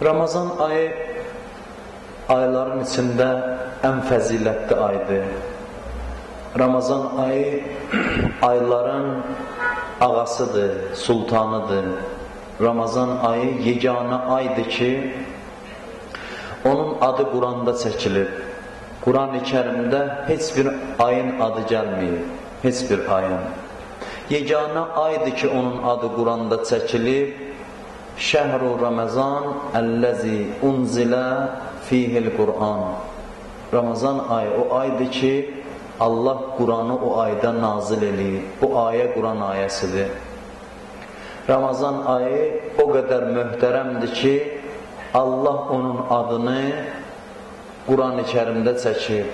Ramazan ayı ayların içində ən fəzilətli aydır. Ramazan ayı ayların ağasıdır, sultanıdır. Ramazan ayı yeganə aydır ki, onun adı Quranda çəkilib. Quran-ı kərimdə heç bir ayın adı gəlməyib, heç bir ayın. Yeganə aydır ki, onun adı Quranda çəkilib, Şəhru Ramazan əlləzi unzilə fihil Qur'an. Ramazan ayı o aydır ki, Allah Quranı o ayda nazil eləyir. Bu ayə Quran ayəsidir. Ramazan ayı o qədər möhtərəmdir ki, Allah onun adını Quran-ı kərimdə çəkir.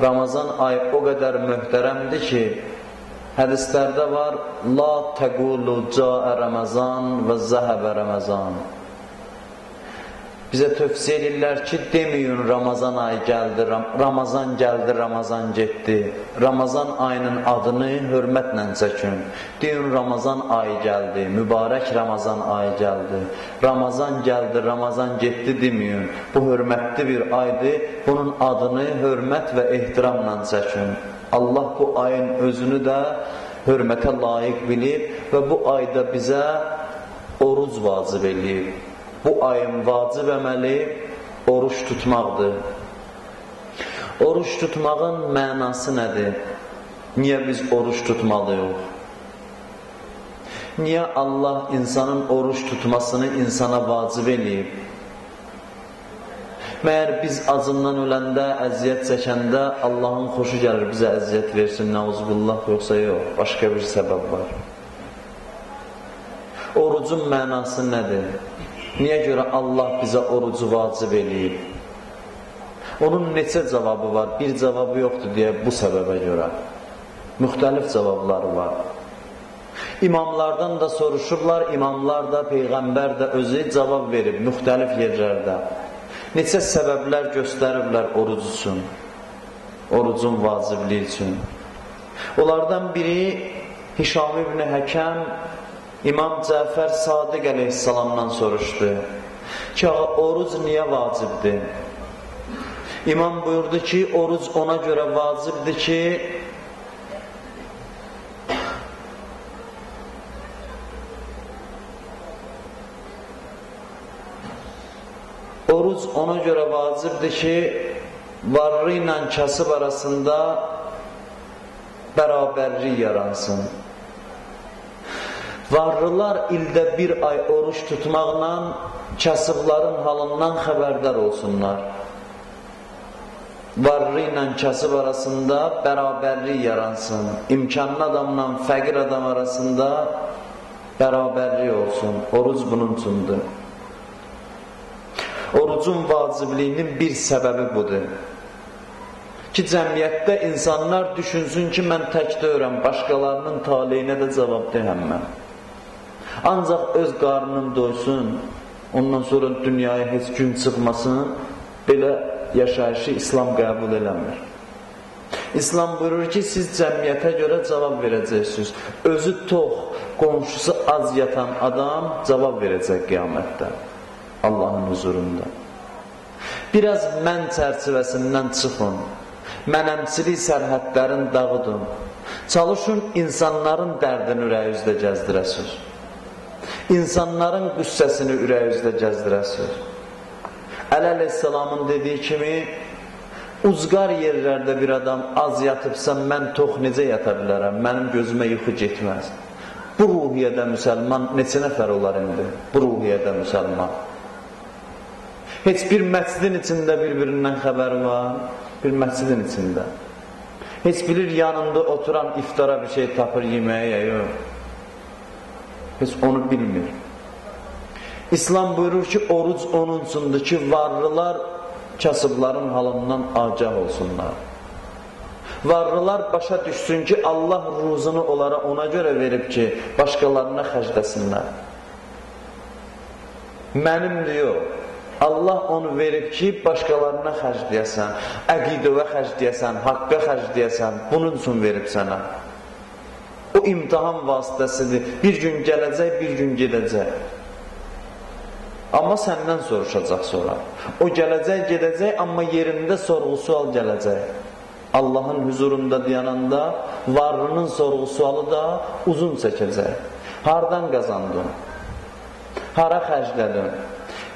Ramazan ayı o qədər möhtərəmdir ki, hədislərdə var, La təqulu caə Ramazan və zəhəbə Ramazan. Bizə tövsiyə edirlər ki, deməyin Ramazan ayı gəldi, Ramazan gəldi, Ramazan getdi. Ramazan ayının adını hörmətlə çəkin. Deyin Ramazan ayı gəldi, mübarək Ramazan ayı gəldi. Ramazan gəldi, Ramazan getdi deməyin. Bu hörmətli bir aydır. Bunun adını hörmət və ehtiramla çəkin. Allah bu ayın özünü də hörmətə layiq bilib və bu ayda bizə oruc vacib eləyib bu ayın vacib əməli oruç tutmaqdır. Oruç tutmağın mənası nədir? Niyə biz oruç tutmalıyıq? Niyə Allah insanın oruç tutmasını insana vacib eləyib? Məyər biz acından öləndə, əziyyət çəkəndə Allahın xoşu gəlir bizə əziyyət versin, nəuzbillah, yoxsa yox, başqa bir səbəb var. Orucun mənası nədir? Niyə görə Allah bizə orucu vacib eləyib? Onun neçə cavabı var? Bir cavabı yoxdur deyə bu səbəbə görə. Müxtəlif cavabları var. İmamlardan da soruşurlar, imamlar da, Peyğəmbər də özü cavab verib müxtəlif yerlərdə. Neçə səbəblər göstəriblər oruc üçün, orucun vacibliyi üçün. Onlardan biri Hişam ibn Həkəm İmam Cəfər Sadiq əleyhissalamdan soruşdu ki, oruc niyə vacibdir? İmam buyurdu ki, oruc ona görə vacibdir ki, oruc ona görə vacibdir ki, varlı ilə kasıb arasında bərabərlik yaransın. Varlılar ildə bir ay oruç tutmaqla kasıbların halından xəbərdar olsunlar. Varlı ilə kasıb arasında bərabərlik yaransın. İmkanlı adamla fəqir adam arasında bərabərlik olsun. Oruc bunun üçündür. Orucun vacibliyinin bir səbəbi budur. Ki, cəmiyyətdə insanlar düşünsün ki, mən tək deyirəm, başqalarının taleyinə də cavab deyəm mən. Ancaq öz qarnın doysun, ondan sonra dünyaya heç gün çıxmasın, belə yaşayışı İslam qəbul eləmir. İslam buyurur ki, siz cəmiyyətə görə cavab verəcəksiniz. Özü tox, qonşusu az yatan adam cavab verəcək qiyamətdə, Allahın huzurunda. Biraz mən çərçivəsindən çıxın, mənəmçilik sərhədlərin dağıdın, çalışın insanların dərdini ürəyüzdə gəzdirəsiniz insanların qüssəsini ürəyinizdə gəzdirəsir. Ələ əleyhissalamın dediyi kimi, uzqar yerlərdə bir adam az yatıbsa, mən tox necə yata bilərəm, mənim gözümə yuxu getməz. Bu ruhiyyədə müsəlman neçə nəfər olar indi? Bu ruhiyyədə müsəlman. Heç bir məscidin içində bir-birindən xəbər var, bir məscidin içində. Heç bilir yanında oturan iftara bir şey tapır yeməyə yox. Heç onu bilmir. İslam buyurur ki, oruc onun üçündür ki, varlılar kasıbların halından agah olsunlar. Varlılar başa düşsün ki, Allah ruzunu onlara ona görə verib ki, başqalarına xərcləsinlər. Mənim diyor, Allah onu verib ki, başqalarına xərcləyəsən, əqidəvə xərcləyəsən, haqqa xərcləyəsən, bunun üçün verib sənə. O imtihan vasitəsidir. Bir gün gələcək, bir gün gedəcək. Amma səndən soruşacaq sonra. O gələcək, gedəcək, amma yerində sorğu-sual gələcək. Allahın huzurunda dayananda varlığının sorğu-sualı da uzun çəkəcək. Hardan qazandın? Hara xərclədin?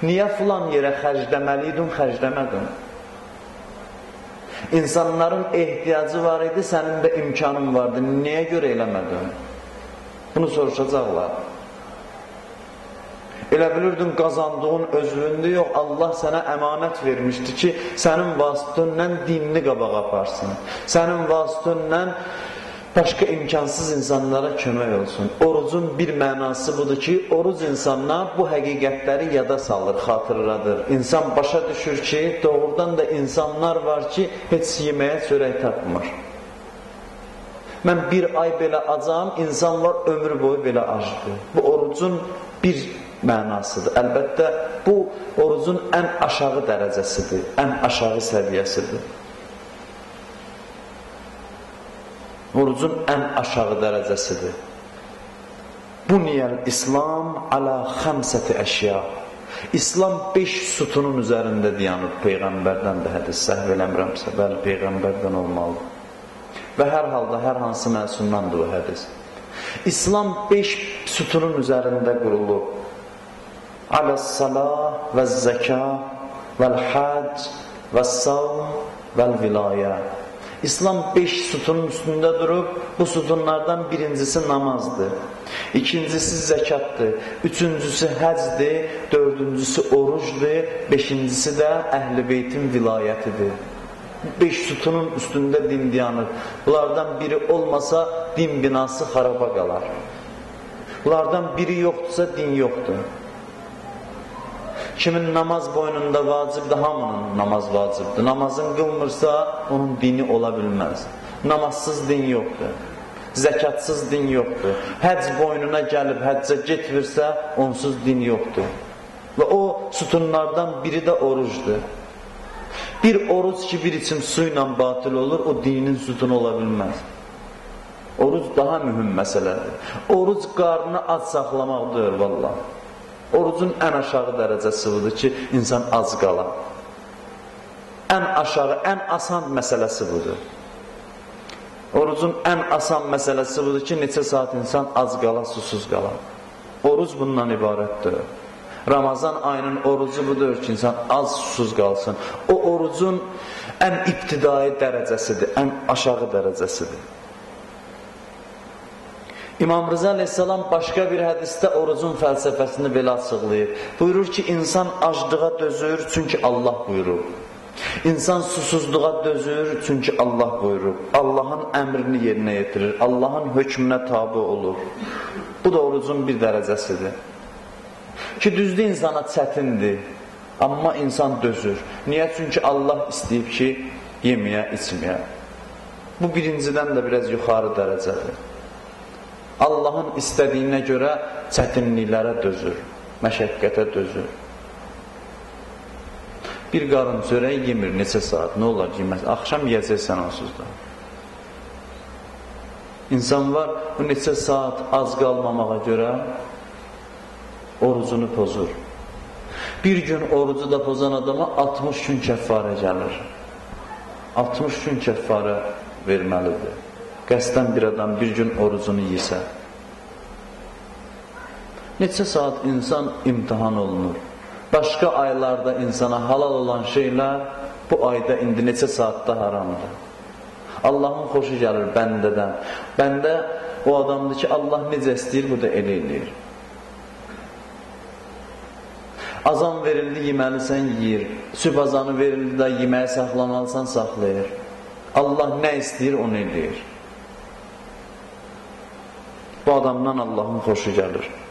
Niyə filan yerə xərcləməliydin, xərcləmədin? İnsanların ehtiyacı var idi, sənin də imkanın vardı. Niyə görə eləmədin? Bunu soruşacaqlar. Elə bilirdin qazandığın özlüyündə yox, Allah sənə əmanət vermişdi ki, sənin vasitənlə dinini qabağa aparsın. Sənin vasitənlə başqa imkansız insanlara kömək olsun. Orucun bir mənası budur ki, oruc insanına bu həqiqətləri yada salır, xatırladır. İnsan başa düşür ki, doğrudan da insanlar var ki, heç yeməyə çörək tapmır. Mən bir ay belə acam, insanlar ömür boyu belə acdır. Bu orucun bir mənasıdır. Əlbəttə, bu orucun ən aşağı dərəcəsidir, ən aşağı səviyyəsidir. Orucun ən aşağı dərəcəsidir. Buniyəl İslam alə xəmsəti əşya. İslam 5 sütunun üzərində dayanıb Peyğəmbərdən də hədis səhv eləmirəmsə, bəli, Peyğəmbərdən olmalıdır. Və hər halda, hər hansı məsundandır o hədis. İslam 5 sütunun üzərində qurulub aləs-salah və zəkə vəl-hac və-savm vəl-vilayə. İslam beş sütunun üstündə durub, bu sütunlardan birincisi namazdır, ikincisi zəkatdır, üçüncüsü həcdir, dördüncüsü orucdur, beşincisi də əhl-i beytin vilayətidir. Beş sütunun üstündə din dayanır. Bunlardan biri olmasa din binası xaraba qalar. Bunlardan biri yoxdursa din yoxdur. Kimin namaz boynunda vacibdir, hamının namaz vacibdir. Namazın qılmırsa, onun dini ola bilməz. Namazsız din yoxdur. Zəkatsız din yoxdur. Həc boynuna gəlib həccə getmirsə, onsuz din yoxdur. Və o sütunlardan biri də orucdur. Bir oruc ki, bir içim su ilə batil olur, o dinin sütunu ola bilməz. Oruc daha mühüm məsələdir. Oruc qarnını az saxlamaqdır, vallahi. Orucun ən aşağı dərəcəsi budur ki, insan az qala. Ən aşağı, ən asan məsələsi budur. Orucun ən asan məsələsi budur ki, neçə saat insan az qala, susuz qala. Oruc bundan ibarətdir. Ramazan ayının orucu budur ki, insan az susuz qalsın. O orucun ən ibtidai dərəcəsidir, ən aşağı dərəcəsidir. İmam Rıza aleyhissalam başqa bir hədisdə orucun fəlsəfəsini belə açıqlayır. Buyurur ki, insan aclığa dözür, çünki Allah buyurur. İnsan susuzluğa dözür, çünki Allah buyurur. Allahın əmrini yerinə yetirir, Allahın hökmünə tabi olur. Bu da orucun bir dərəcəsidir. Ki, düzdür insana çətindir, amma insan dözür. Niyə? Çünki Allah istəyib ki, yeməyə, içməyə. Bu birincidən də biraz yuxarı dərəcədir. Allahın istədiyinə görə çətinliklərə dözür, məşəqqətə dözür. Bir qarın çörək yemir neçə saat, nə olar yeməz? Axşam yeyəcəksən onsuz da. İnsan var, bu neçə saat az qalmamağa görə orucunu pozur. Bir gün orucu da pozan adama 60 gün kəffarə gəlir. 60 gün kəffarə verməlidir qəsdən bir adam bir gün orucunu yesə, neçə saat insan imtihan olunur. Başqa aylarda insana halal olan şeylər bu ayda indi neçə saatda haramdır. Allahın xoşu gəlir bəndədən. Bəndə o adamdır ki, Allah necə istəyir, bu da elə eləyir. Azan verildi, yeməlisən, yeyir. Süb azanı verildi də yeməyə saxlamalısan, saxlayır. Allah nə istəyir, onu eləyir. Bu adamdan Allahın xoşu gəlir.